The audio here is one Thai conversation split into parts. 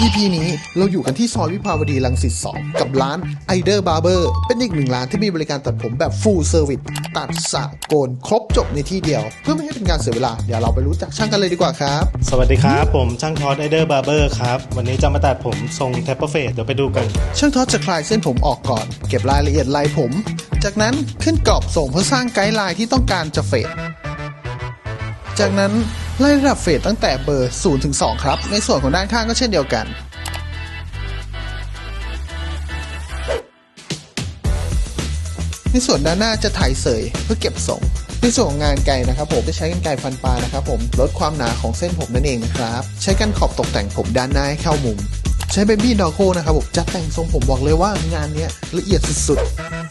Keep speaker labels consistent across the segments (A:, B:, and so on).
A: EP นี้เราอยู่กันที่ซอยวิภาวดีรังสิต2กับร้าน i d e r Barber เป็นอีกหนึ่งร้านที่มีบริการตัดผมแบบ full service ตัดสระโกนครบจบในที่เดียว เพื่อไม่ให้เป็นการเสียเวลา เดี๋ยวเราไปรู้จักช่างกันเลยดีกว่าครับ
B: สวัสดีครับ ผมช่างทอดไอเดอร์บาร์เบอร์ครับ วันนี้จะมาตัดผมทรงแทปเปอร์เฟดเดี๋ยวไปดูกัน
A: ช่างทอดจะคลายเส้นผมออกก่อน เก็บรายละเอียดลายผม จากนั้นขึ้นกรอบส่งเพื่อสร้างไกด์ไลน์ที่ต้องการจะเฟดจากนั้น ไล่ระดับเฟดตั้งแต่เบอร์ 0 ถึง 2 ครับ ในส่วนของด้านข้างก็เช่นเดียวกัน ในส่วนด้านหน้าจะถ่ายเสยเพื่อเก็บทรงในส่วนของงานไกลนะครับผมจะใช้กันไกฟันปลานะครับผมลดความหนาของเส้นผมนั่นเองนะครับ ใช้กันขอบตกแต่งผมด้านหน้าให้เข้ามุม ใช้เบบี้ดอโคนะครับผมจัดแต่งทรงผมบอกเลยว่างานนี้ละเอียดสุดๆ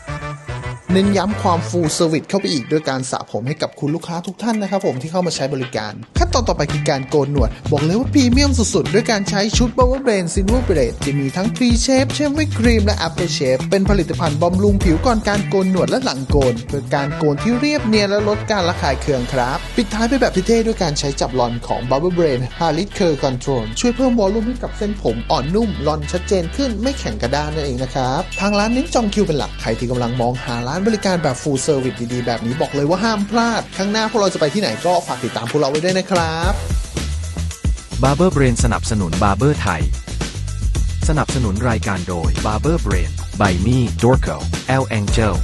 A: เน้นย้ำความฟูลเซอร์วิสเข้าไปอีกด้วยการสระผมให้กับคุณลูกค้าทุกท่านนะครับผมที่เข้ามาใช้บริการ ขั้นตอนต่อไปคือการโกนหนวด บอกเลยว่าพรีเมียมสุดๆ ด้วยการใช้ชุด Power Brain Silver Braid ที่มีทั้ง Pre Shape Shape Cream และ After Shave เป็นผลิตภัณฑ์บำรุงผิวก่อนการโกนหนวดและหลังโกน เพื่อการโกนที่เรียบเนียนและลดการระคายเคืองครับ ปิดท้ายไปแบบเท่ๆด้วยการใช้จับลอนของ Bubble Brain h a r l i t Curl Control ช่วยเพิ่มวอลลุ่มให้กับเส้นผมอ่อนนุ่มลอนชัดเจนขึ้นไม่แข็งกระด้านนั่นเองนะครับทางร้านเน้นจองคิวเป็นหลักใครที่กำลังมองหาร้านบริการแบบ full service ดีๆ แบบนี้บอกเลยว่าห้ามพลาด ข้างหน้าพวกเราจะไปที่ไหนก็ฝากติดตามพวกเราไว้ด้วยนะครับ
C: Barber Brain สนับสนุน Barber ไทย สนับสนุนรายการโดย Barber Brain by me Dorco L Angel